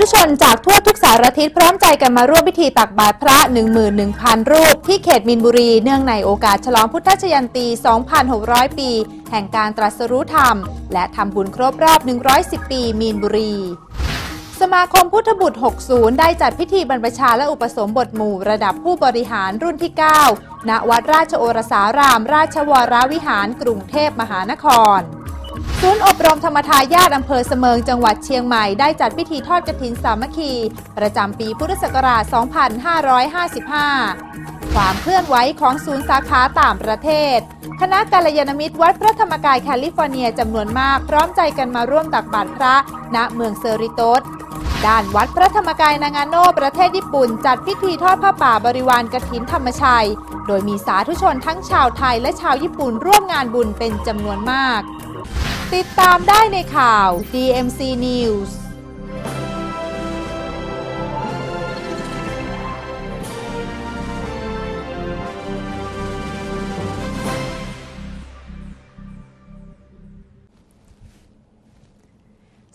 ธุชนจากทั่วทุกสารทิศพร้อมใจกันมาร่วมพิธีตักบาตรพระ 11,000 รูป ที่เขตมินบุรี เนื่องในโอกาสฉลองพุทธชยันตี 2,600 ปี แห่งการตรัสรู้ธรรม และทำบุญครบรอบ 110 ปีมีนบุรีสมาคมพุทธบุตร 60 ได้จัดพิธีบรรพชาและอุปสมบทหมู่ระดับผู้บริหารรุ่นที่ 9 ณ วัดราชโอรสาราม ราชวรวิหาร กรุงเทพมหานคร ศูนย์อบรมธรรมทายาทอำเภอเสมิงจังหวัดเชียงใหม่ได้จัดพิธีทอดกฐินสามัคคี ประจำปีพุทธศักราช 2555 ความเคลื่อนไหวของศูนย์สาขาต่างประเทศ คณะกาลยานมิตรวัดพระธรรมกายแคลิฟอร์เนียจำนวนมาก พร้อมใจกันมาร่วมตักบาตรพระ ณเมืองเซอริโตสด้านวัดพระธรรมกายนางาโนประเทศญี่ปุ่น จัดพิธีทอดผ้าป่าบริวารกฐินธรรมชัย โดยมีสาธุชนทั้งชาวไทยและชาวญี่ปุ่นร่วมงานบุญเป็นจำนวนมาก ติดตามได้ในข่าว DMC News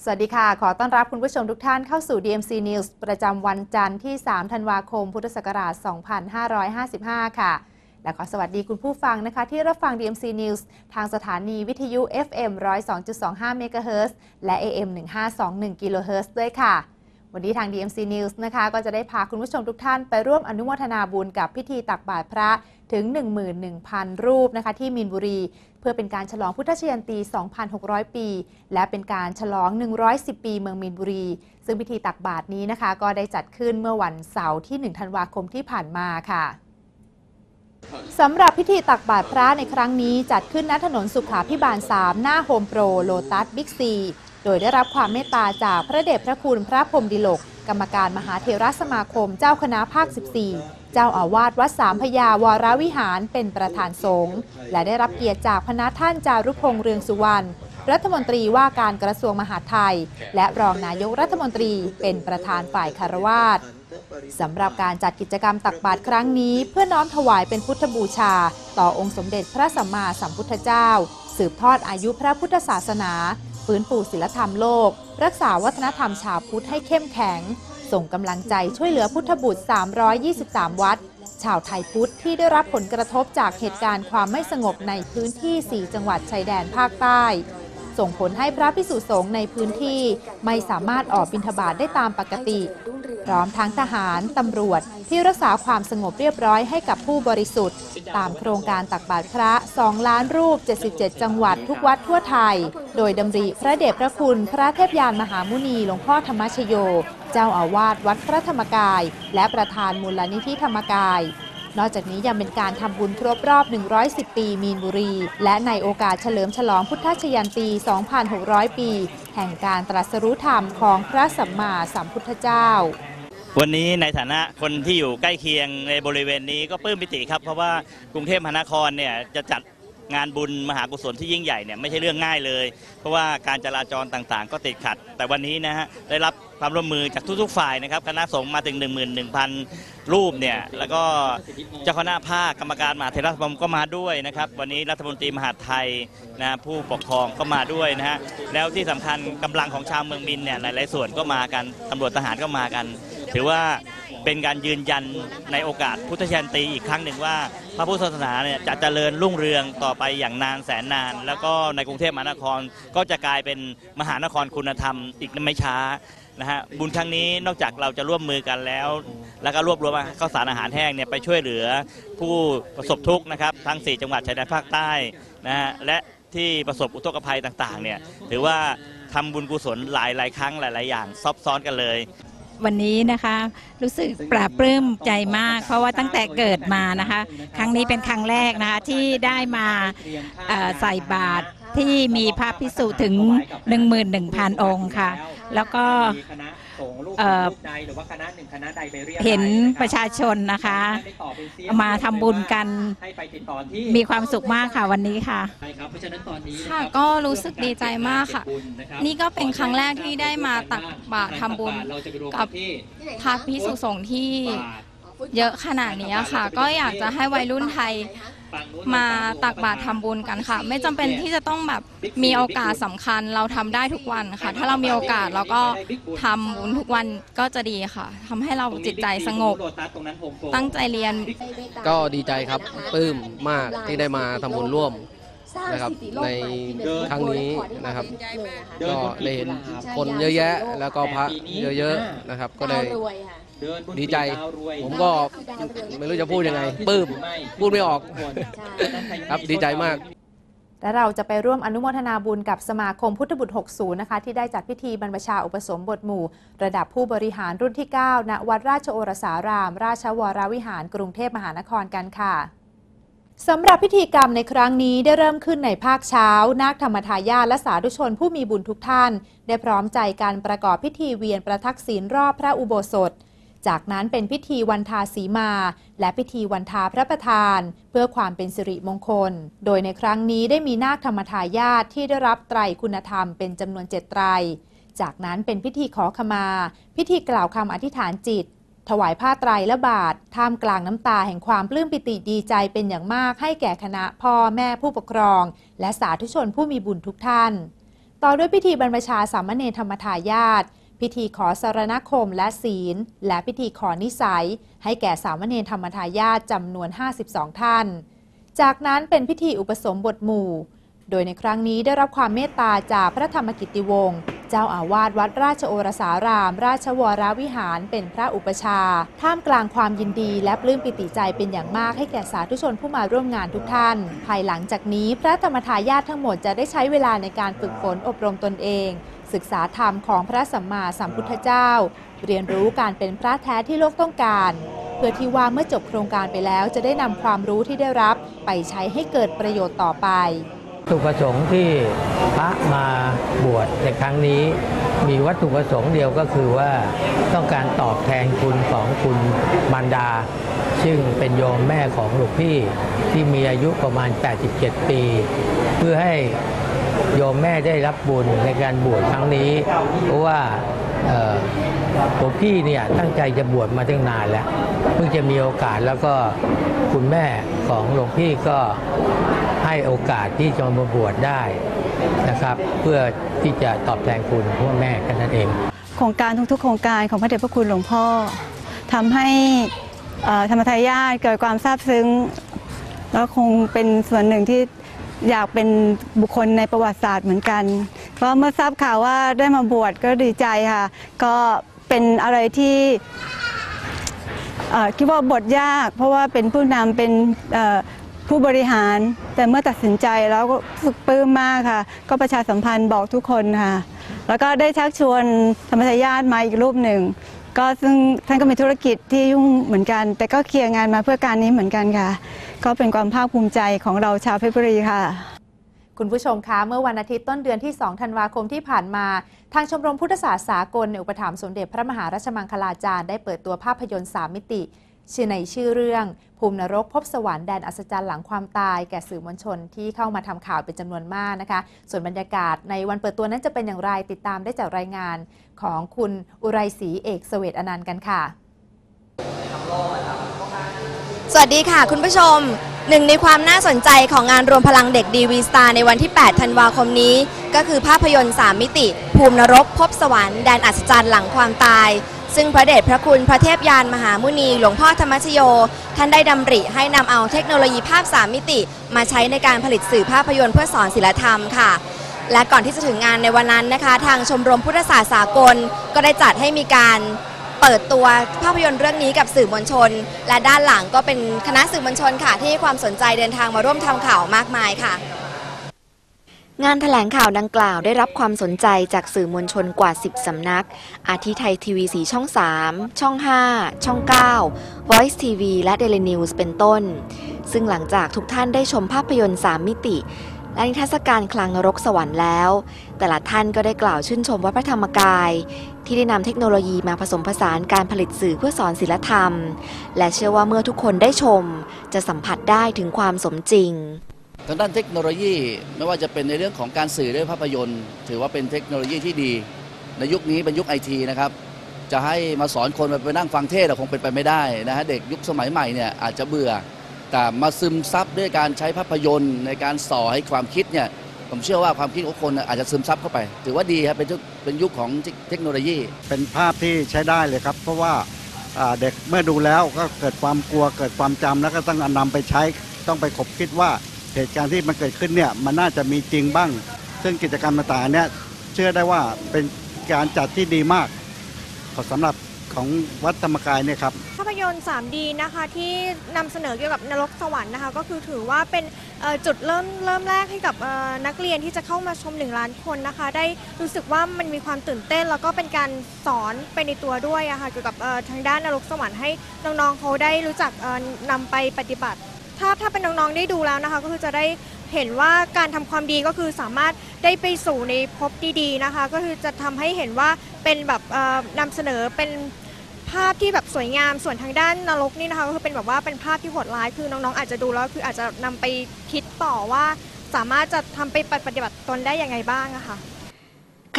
สวัสดีค่ะ ขอต้อนรับคุณผู้ชมทุกท่านเข้าสู่ DMC News ประจำวันจันทร์ที่ 3 ธันวาคม พุทธศักราช 2555 ค่ะ และขอสวัสดีคุณผู้ฟังนะคะ ที่รับฟัง DMC News ทางสถานีวิทยุ FM 102.25 MHz และ AM 1521 kHz ด้วยค่ะ วันนี้ทาง DMC News นะคะ ก็จะได้พาคุณผู้ชมทุกท่านไปร่วมอนุโมทนาบุญกับพิธีตักบาตรพระถึง 11,000 รูปนะคะ ที่มีนบุรี เพื่อเป็นการฉลองพุทธชยันตี 2,600 ปี และเป็นการฉลอง 110 ปีเมืองมีนบุรี ซึ่งพิธีตักบาตรนี้นะคะ ก็ได้จัดขึ้นเมื่อวันเสาร์ที่ 1 ธันวาคมที่ผ่านมาค่ะ สำหรับพิธีตักบาตรพระในครั้งนี้จัดขึ้นณถนนสุขาพิบาล 3 หน้าโฮมโปรโลตัสบิ๊กซี โดยได้รับความเมตตาจากพระเดชพระคุณพระพรมดิลก กรรมการมหาเทรสมาคมเจ้าคณะภาค 14 เจ้าอาวาสวัดสามพยาวรวิหารเป็นประธานสงฆ์และได้รับเกียรติจากพระท่านจารุพงษ์เรืองสุวรรณรัฐมนตรีว่าการกระทรวงมหาดไทย และรองนายกรัฐมนตรีเป็นประธานฝ่ายคารวาส สำหรับการจัดกิจกรรมตักบาตรครั้งนี้ เพื่อน้อมถวายเป็นพุทธบูชา ต่อองค์สมเด็จพระสัมมาสัมพุทธเจ้า สืบทอดอายุพระพุทธศาสนาฟื้นฟูศิลธรรมโลก รักษาวัฒนธรรมชาวพุทธให้เข้มแข็ง ส่งกำลังใจช่วยเหลือพุทธบุตร 323 วัด ชาวไทยพุทธที่ได้รับผลกระทบจากเหตุการณ์ความไม่สงบในพื้นที่ 4 จังหวัดชายแดนภาคใต้ ส่งผลให้พระพิสุสงฆ์ในพื้นที่ไม่สามารถออกบิณฑบาตได้ตามปกติ พร้อมทั้งทหารตำรวจที่รักษาความสงบเรียบร้อยให้กับผู้บริสุทธิ์ ตามโครงการตักบาตรพระ 2 ล้านรูป 77 จังหวัดทุกวัดทั่วไทย โดยดำริพระเดชพระคุณ พระเทพยานมหามุนีหลวงพ่อธรรมชโย เจ้าอาวาสวัดพระธรรมกาย และประธานมูลนิธิธรรมกาย นอกจากนี้ยังเป็นการทำบุญครบรอบ 110 ปี มีนบุรี และในโอกาสเฉลิมฉลองพุทธชยันตี 2,600 ปี แห่งการตรัสรู้ธรรมของพระสัมมาสัมพุทธเจ้าวันนี้ในฐานะคนที่อยู่ใกล้เคียงในบริเวณนี้ก็ปลื้มปิติครับ เพราะว่ากรุงเทพมหานครเนี่ยจะจัด งานบุญมหากุศลที่ยิ่งใหญ่เนี่ยไม่ใช่เรื่องง่ายเลย เพราะว่าการจราจรต่างๆ ก็ติดขัด แต่วันนี้นะฮะได้รับความร่วมมือจากทุกๆฝ่ายนะครับคณะสงฆ์มาถึง 11,000 รูปเนี่ยแล้วก็เจ้าคณะภาคกรรมการมหาเทรสมาคมก็มาด้วยนะครับวันนี้รัฐมนตรีมหาไทยนะผู้ปกครองก็มาด้วยนะฮะแล้วที่สำคัญกำลังของชาวเมืองมินเนี่ยหลายๆส่วนก็มากันตำรวจทหารก็มากัน ถือว่า เป็นการยืนยันในโอกาสพุทธชันตีอีกครั้งหนึ่งว่า พระพุทธศาสนาเนี่ยจะเจริญรุ่งเรืองต่อไปอย่างนานแสนนาน แล้วก็ในกรุงเทพมหานครก็จะกลายเป็นมหานครคุณธรรมอีกไม่ช้านะฮะบุญครั้งนี้นอกจากเราจะร่วมมือกันแล้ว แล้วก็รวบรวมข้าวสารอาหารแห้งเนี่ยไปช่วยเหลือผู้ประสบทุกข์นะครับทั้ง 4 จังหวัดชายแดนภาคใต้นะฮะและที่ประสบอุทกภัยต่างๆเนี่ยถือว่าทำบุญกุศลหลายหลายครั้งหลาย ๆ อย่างซับซ้อนกันเลย วันนี้นะคะรู้สึกปลาบปลื้มใจมาก เพราะว่าตั้งแต่เกิดมานะคะ ครั้งนี้เป็นครั้งแรกนะคะที่ได้มาใส่บาตร ที่มีพระพิสุถึง 11,000 องค์ค่ะ แล้วก็เอ่อเห็นประชาชนนะคะ มาทำบุญกันมีความสุขมากค่ะวันนี้ค่ะค่ะก็รู้สึกดีใจมากค่ะ นี่ก็เป็นครั้งแรกที่ได้มาตักบาตรทำบุญกับพระพิสุสงฆ์ที่เยอะขนาดนี้ค่ะ ก็อยากจะให้วัยรุ่นไทย มาตักบาตรทำบุญกันค่ะ ไม่จำเป็นที่จะต้องแบบมีโอกาสสำคัญ เราทำได้ทุกวันค่ะ ถ้าเรามีโอกาสเราก็ทำบุญทุกวันก็จะดีค่ะทำให้เราจิตใจสงบ ตั้งใจเรียน ก็ดีใจครับปลื้มมากที่ได้มาทำบุญร่วม นะครับในครั้งนี้นะครับ ก็ได้เห็นคนเยอะแยะ แล้วก็พระเยอะๆนะครับ ก็เลย ดีใจผมก็ไม่รู้จะพูดยังไงปลื้มพูดไม่ออก ครับดีใจมาก และเราจะไปร่วมอนุโมทนาบุญกับสมาคมพุทธบุตร 60 นะคะ ที่ได้จัดพิธีบรรพชาอุปสมบทหมู่ ระดับผู้บริหารรุ่นที่ 9 ณ วัดราชโอรสาราม ราชวรวิหาร กรุงเทพมหานครกันค่ะสำหรับพิธีกรรมในครั้งนี้ได้เริ่มขึ้นในภาคเช้า นาคธรรมทายาทและสาธุชนผู้มีบุญทุกท่าน ได้พร้อมใจการประกอบพิธีเวียนประทักษิณรอบพระอุโบสถ จากนั้นเป็นพิธีวันทาสีมา และพิธีวันทาพระประธาน เพื่อความเป็นสิริมงคล โดยในครั้งนี้ได้มีนาคธรรมทายาทที่ได้รับไตรคุณธรรมเป็นจำนวนเจ็ดไตร จากนั้นเป็นพิธีขอขมา พิธีกล่าวคำอธิษฐานจิต ถวายผ้าไตรและบาท ท่ามกลางน้ำตาแห่งความปลื้มปิติดีใจเป็นอย่างมากให้แก่คณะพ่อแม่ผู้ปกครอง และสาธุชนผู้มีบุญทุกท่าน ต่อด้วยพิธีบรรพชาสามเณรธรรมทายาท พิธีขอสารณคมและศีล และพิธีขอนิสัย ให้แก่สามเณรธรรมทายาทจำนวน 52 ท่าน จากนั้นเป็นพิธีอุปสมบทหมู่ โดยในครั้งนี้ได้รับความเมตตาจากพระธรรมกิติวงศ์เจ้าอาวาสวัดราชโอรสาราม ราชวรวิหารเป็นพระอุปชา ท่ามกลางความยินดีและปลื้มปิติใจเป็นอย่างมากให้แก่สาธุชนผู้มาร่วมงานทุกท่าน ภายหลังจากนี้พระธรรมทายาททั้งหมดจะได้ใช้เวลาในการฝึกฝนอบรมตนเอง ศึกษาธรรมของพระสัมมาสัมพุทธเจ้า เรียนรู้การเป็นพระแท้ที่โลกต้องการ เพื่อที่ว่าเมื่อจบโครงการไปแล้วจะได้นำความรู้ที่ได้รับไปใช้ให้เกิดประโยชน์ต่อไปวัตถุประสงค์ที่พระมาบวชในครั้งนี้ มีวัตถุประสงค์เดียวก็คือว่าต้องการตอบแทนคุณของคุณมารดา ซึ่งเป็นโยมแม่ของหลวงพี่ที่มีอายุประมาณ 87 ปี เพื่อให้ โยมแม่ได้รับบุญในการบวชครั้งนี้ เพราะว่าเอ่อหลวงพี่เนี่ยตั้งใจจะบวชมาตั้งนานแล้วเพิ่งจะมีโอกาสแล้วก็คุณแม่ของหลวงพี่ก็ให้โอกาสที่จะมาบวชได้นะครับ เพื่อที่จะตอบแทนคุณพ่อแม่กันนั่นเองโครงการทุกๆ โครงการของพระเดชพระคุณหลวงพ่อทำให้ธรรมทายาทเกิดความซาบซึ้งแล้วคงเป็นส่วนหนึ่งที่ อยากเป็นบุคคลในประวัติศาสตร์เหมือนกันเพราะเมื่อทราบข่าวว่าได้มาบวชก็ดีใจค่ะ ก็เป็นอะไรที่คิดว่าบทยาก เพราะว่าเป็นผู้นำเป็นผู้บริหาร แต่เมื่อตัดสินใจแล้วก็สึกปลื้มมากค่ะ ก็ประชาสัมพันธ์บอกทุกคนค่ะ แล้วก็ได้ชักชวนธรรมทายาทมาอีกรูปหนึ่ง ก็ซึ่งท่านก็มีธุรกิจที่ยุ่งเหมือนกัน แต่ก็เคลียร์งานมาเพื่อการนี้เหมือนกันค่ะ ก็เป็นความภาคภูมิใจของเราชาวเพชรบุรีค่ะ คุณผู้ชมคะเมื่อวันอาทิตย์ต้นเดือนที่ 2 ธันวาคมที่ผ่านมา ทางชมรมพุทธศาสตร์สากลในอุปถัมภ์สมเด็จพระมหาราชมังคลาจารย์ได้เปิดตัวภาพยนตร์ 3 มิติ ชื่อในชื่อเรื่อง ภูมินรกพบสวรรค์แดนอัศจรรย์หลังความตายแก่สื่อมวลชนที่เข้ามาทำข่าวเป็นจำนวนมากนะคะ ส่วนบรรยากาศในวันเปิดตัวนั้นจะเป็นอย่างไรติดตามได้จากรายงานของคุณอุไรศรีเอกเสวตอนันต์กันค่ะ สวัสดีค่ะคุณผู้ชมหนึ่งในความน่าสนใจของงานรวมพลังเด็กดีวีสตาร์ในวันที่ 8 ธันวาคมนี้ ก็คือภาพยนตร์ 3 มิติ ภูมินรกพบสวรรค์แดนอัศจรรย์หลังความตาย ซึ่งพระเดชพระคุณพระเทพยานมหามุนี หลวงพ่อธรรมชโย ท่านได้ดำริให้นำเอาเทคโนโลยีภาพ3มิติ มาใช้ในการผลิตสื่อภาพยนตร์เพื่อสอนศิลธรรมค่ะ และก่อนที่จะถึงงานในวันนั้นนะคะ ทางชมรมพุทธศาสตร์สากล ก็ได้จัดให้มีการเปิดตัวภาพยนตร์เรื่องนี้กับสื่อมวลชน และด้านหลังก็เป็นคณะสื่อมวลชนค่ะ ที่ให้ความสนใจเดินทางมาร่วมทำข่าวมากมายค่ะ งานถแถลงข่าวดังกล่าวได้รับความสนใจจากสื่อมวลชนกว่า 10 สำนัก อาทิไทยทีวีสีช่อง 3 ช่อง 5 ช่อง 9 Voice TV และ Daily News เป็นต้น ซึ่งหลังจากทุกท่านได้ชมภาพยนตร์ 3 มิติ และนิทรรศการคลังนรกสวรรค์แล้ว แต่ละท่านก็ได้กล่าวชื่นชมวัดพระธรรมกาย ที่ได้นำเทคโนโลยีมาผสมผสานการผลิตสื่อเพื่อสอนศิลธรรม และเชื่อว่าเมื่อทุกคนได้ชม จะสัมผัสได้ถึงความสมจริง ทางด้านเทคโนโลยีไม่ว่าจะเป็นในเรื่องของการสื่อด้วยภาพยนตร์ ถือว่าเป็นเทคโนโลยีที่ดี ในยุคนี้เป็นยุคไอทีนะครับจะให้มาสอนคนไปนั่งฟังเทศคงเป็นไปไม่ได้นะฮะเด็กยุคสมัยใหม่เนี่ยอาจจะเบื่อ แต่มาซึมซับด้วยการใช้ภาพยนตร์ในการส่อให้ความคิดเนี่ยผมเชื่อว่าความคิดของคนอาจจะซึมซับเข้าไป ถือว่าดีครับเป็นยุคเป็นยุคของเทคโนโลยี เป็นภาพที่ใช้ได้เลยครับ เพราะว่าเด็กเมื่อดูแล้วก็เกิดความกลัวเกิดความจำแล้วก็ต้องนำไปใช้ต้องไปขบคิดว่า เหตุการณ์ที่มันเกิดขึ้นเนี่ยมันน่าจะมีจริงบ้าง ซึ่งกิจกรรมต่างๆเนี่ยเชื่อได้ว่าเป็นการจัดที่ดีมากสำหรับของวัดธรรมกายเนี่ยครับภาพยนตร์ 3D นะคะที่นำเสนอเกี่ยวกับนรกสวรรค์นะคะก็คือถือว่าเป็นจุดเริ่มเริ่มแรกให้กับนักเรียนที่จะเข้ามาชม 1 ล้านคนนะคะ ได้รู้สึกว่ามันมีความตื่นเต้น แล้วก็เป็นการสอนไปในตัวด้วยะค่ะเกี่ยวกับทางด้านนรกสวรรค์ให้น้องๆเขาได้รู้จักเอ่อนำไปปฏิบัติ ถ้าถ้าเป็นน้องๆได้ดูแล้วนะคะ ก็คือจะได้เห็นว่าการทำความดีก็คือสามารถได้ไปสู่ในภพดีๆนะคะ ก็คือจะทำให้เห็นว่าเป็นแบบเอ่อนำเสนอเป็นภาพที่แบบสวยงามส่วนทางด้านนรกนี่นะคะก็คือเป็นแบบว่าเป็นภาพที่โหดร้ายคือน้องๆอาจจะดูแล้วคืออาจจะนำไปคิดต่อว่าสามารถจะทำไปปฏิบัติตนได้ยังไงบ้างอะค่ะ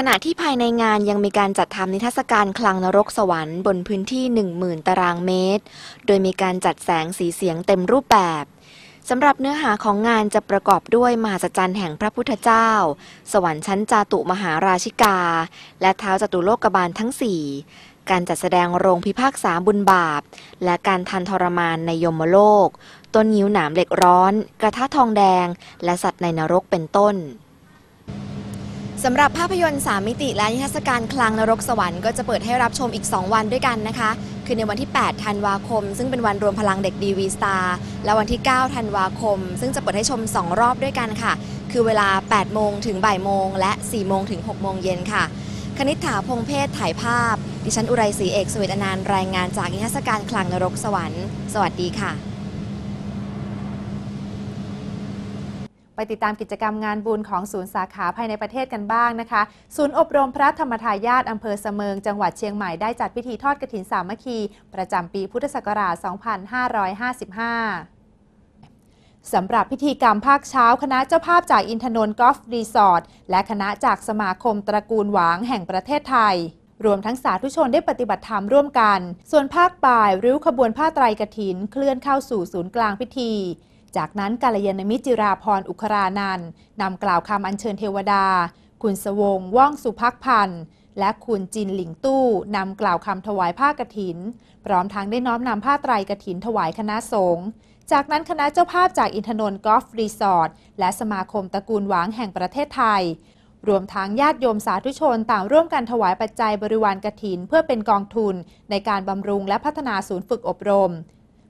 ขณะที่ภายในงานยังมีการจัดทำนิทรรศการคลังนรกสวรรค์บนพื้นที่ 10,000 ตารางเมตร โดยมีการจัดแสงสีเสียงเต็มรูปแบบสำหรับเนื้อหาของงานจะประกอบด้วยมหัศจรรย์แห่งพระพุทธเจ้า สวรรค์ชั้นจาตุมหาราชิกา และเท้าจตุโลกบาลทั้งสี่การจัดแสดงโรงพิพากษาบุญบาป และการทันทรมานในยมโลก ต้นนิ้วหนามเหล็กร้อน กระทะทองแดง และสัตว์ในนรกเป็นต้น สำหรับภาพยนตร์ 3 มิติและนิทรรศการคลังนรกสวรรค์ก็จะเปิดให้รับชมอีก 2 วันด้วยกันนะคะ คือในวันที่ 8 ธันวาคม ซึ่งเป็นวันรวมพลังเด็กดีวีสตาร์และวันที่ 9 ธันวาคม ซึ่งจะเปิดให้ชม 2 รอบด้วยกันค่ะ คือเวลา 8 โมงถึงบ่ายโมง และ 4 โมงถึง 6 โมงเย็นค่ะ คณิษฐาพงเพศถ่ายภาพ ดิฉันอุไรศรีเอกสเวตอนันต์รายงานจากนิทรรศการคลังนรกสวรรค์ สวัสดีค่ะ ไปติดตามกิจกรรมงานบุญของศูนย์สาขาภายในประเทศกันบ้างนะคะ ศูนย์อบรมพระธรรมทายาทอำเภอเสมิง จังหวัดเชียงใหม่ได้จัดพิธีทอดกฐินสามัคคี ประจำปีพุทธศักราช 2555สำหรับพิธีกรรมภาคเช้า คณะเจ้าภาพจากอินทนนท์กอล์ฟรีสอร์ทและคณะจากสมาคมตระกูลหวางแห่งประเทศไทย รวมทั้งสาธุชนได้ปฏิบัติธรรมร่วมกัน ส่วนภาคบ่าย ริ้วขบวนผ้าไตรกฐิน เคลื่อนเข้าสู่ศูนย์กลางพิธี จากนั้นกาลยานมิตรจิราพรอุครานันนำกล่าวคำอัญเชิญเทวดา คุณสวงว่องสุพักพันธ์และคุณจินหลิงตู้นำกล่าวคำถวายผ้ากฐิน พร้อมทั้งได้น้อมนำผ้าไตรกฐินถวายคณะสงฆ์จากนั้นคณะเจ้าภาพจากอินทนนท์กอล์ฟรีสอร์ทและสมาคมตระกูลหวางแห่งประเทศไทย รวมทั้งญาติโยมสาธุชนต่างร่วมกันถวายปัจจัยบริวารกฐิน เพื่อเป็นกองทุนในการบำรุงและพัฒนาศูนย์ฝึกอบรม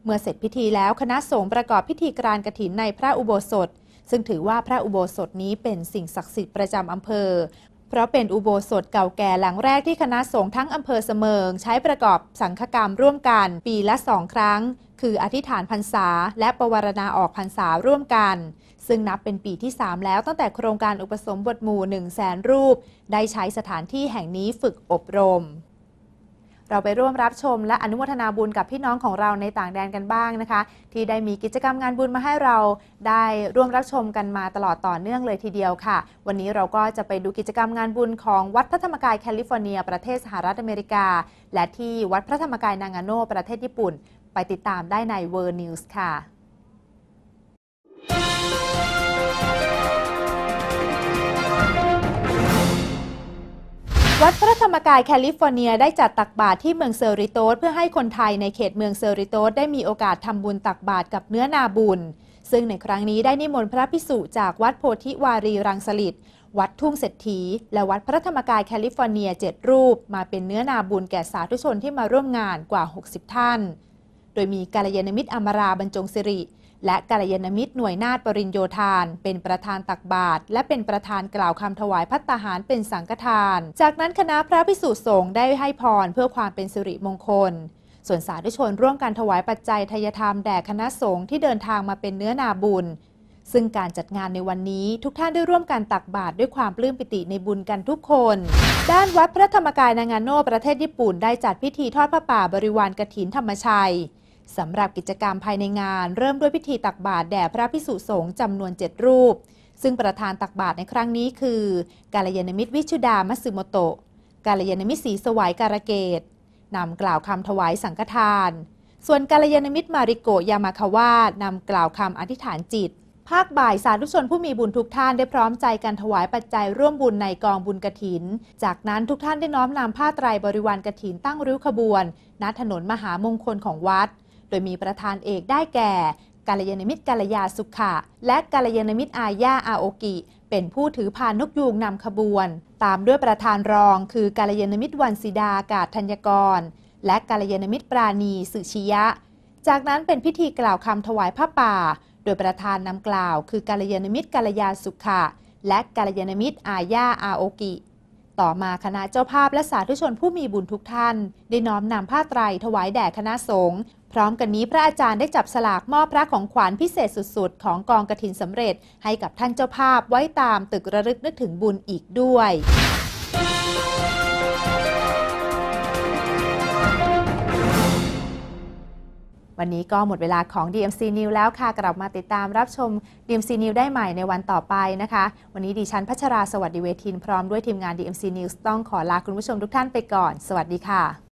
เมื่อเสร็จพิธีแล้วคณะสงฆ์ประกอบพิธีกรานกฐินในพระอุโบสถ ซึ่งถือว่าพระอุโบสถนี้เป็นสิ่งศักดิ์สิทธิ์ประจำอำเภอ เพราะเป็นอุโบสถเก่าแก่หลังแรกที่คณะสงฆ์ทั้งอำเภอเสมิง ใช้ประกอบสังฆกรรมร่วมกันปีละสองครั้ง คืออธิษฐานพรรษา และประวารณาออกพรรษาร่วมกันซึ่งนับเป็นปีที่ 3 แล้วตั้งแต่โครงการอุปสมบทหมู่1 0 0 0 0แสนรูป ได้ใช้สถานที่แห่งนี้ฝึกอบรม เราไปร่วมรับชมและอนุโมทนาบุญกับพี่น้องของเราในต่างแดนกันบ้างนะคะ ที่ได้มีกิจกรรมงานบุญมาให้เราได้ร่วมรับชมกันมาตลอดต่อเนื่องเลยทีเดียวค่ะ วันนี้เราก็จะไปดูกิจกรรมงานบุญของวัดพระธรรมกายแคลิฟอร์เนีย ประเทศสหรัฐอเมริกา และที่วัดพระธรรมกายนางาโนประเทศญี่ปุ่น ไปติดตามได้ใน World News ค่ะ วัดพระธรรมกายแคลิฟอร์เนียได้จัดตักบาตรที่เมืองเซอริโตสเพื่อให้คนไทยในเขตเมืองเซอริโตสได้มีโอกาสทำบุญตักบาตรกับเนื้อนาบุญ ซึ่งในครั้งนี้ได้นิมนต์พระพิสุจากวัดโพธิวารีรังสลิดวัดทุ่งเศรษฐี และวัดพระธรรมกายแคลิฟอร์เนีย 7 รูป มาเป็นเนื้อนาบุญแก่สาธุชนที่มาร่วมงานกว่า 60 ท่าน โดยมีกาลยานมิตรอมราบรรจงสิริ และกาลยานมิตรหน่วยนาฏปริญโยธาน เป็นประธานตักบาตรและเป็นประธานกล่าวคำถวายพัตตาหารเป็นสังฆทาน จากนั้นคณะพระพิสุสงฆ์ได้ให้พรเพื่อความเป็นสิริมงคล ส่วนสาธุชนร่วมกันถวายปัจจัยทายธรรมแด่คณะสงฆ์ที่เดินทางมาเป็นเนื้อนาบุญ ซึ่งการจัดงานในวันนี้ทุกท่านได้ร่วมกันตักบาตรด้วยความปลื้มปิติในบุญกันทุกคน ด้านวัดพระธรรมกายนางาโนประเทศญี่ปุ่นได้จัดพิธีทอดพระป่าบริวารกฐินธรรมชัย สำหรับกิจกรรมภายในงาน เริ่มด้วยพิธีตักบาตรแด่พระพิสุสงฆ์จำนวน 7 รูป ซึ่งประธานตักบาตรในครั้งนี้คือ กาลยานมิตรวิชุดามัสึโมโตะกาลยานมิตรศรีสวายการเกตนำกล่าวคำถวายสังฆทาน ส่วนกาลยานมิตรมาริโกยามาคาวานำกล่าวคำอธิษฐานจิต ภาคบ่ายสาธุชนผู้มีบุญทุกท่านได้พร้อมใจกันถวายปัจจัยร่วมบุญในกองบุญกระถิน จากนั้นทุกท่านได้น้อมนำผ้าไตรบริวารกระถินตั้งริ้วขบวนณถนนมหามงคลของวัด โดยมีประธานเอกได้แก่กาลยานมิตรกาลยาสุขะ และกาลยานมิตรอาญาอาโอกิ เป็นผู้ถือพานนกยูงนำขบวน ตามด้วยประธานรอง คือกาลยานมิตรวันศิดากาศธัญกร และกาลยานมิตรปราณีสุชิยะ จากนั้นเป็นพิธีกล่าวคำถวายผ้าป่า โดยประธานนำกล่าว คือกาลยานมิตรกาลยาสุขะ และกาลยานมิตรอาญาอาโอกิ ต่อมาคณะเจ้าภาพและสาธุชนผู้มีบุญทุกท่าน ได้น้อมนำผ้าไตรถวายแด่คณะสงฆ์ พร้อมกันนี้พระอาจารย์ได้จับสลากมอบพระของขวัญพิเศษสุดๆ ของกองกระถินสำเร็จ ให้กับท่านเจ้าภาพไว้ตามตึกระลึกนึกถึงบุญอีกด้วยวันนี้ก็หมดเวลาของ DMC News แล้วค่ะ กลับมาติดตามรับชม DMC News ได้ใหม่ในวันต่อไปนะคะ วันนี้ดิฉันพัชราสวัสดิเวทินพร้อมด้วยทีมงาน DMC News ต้องขอลาคุณผู้ชมทุกท่านไปก่อน สวัสดีค่ะ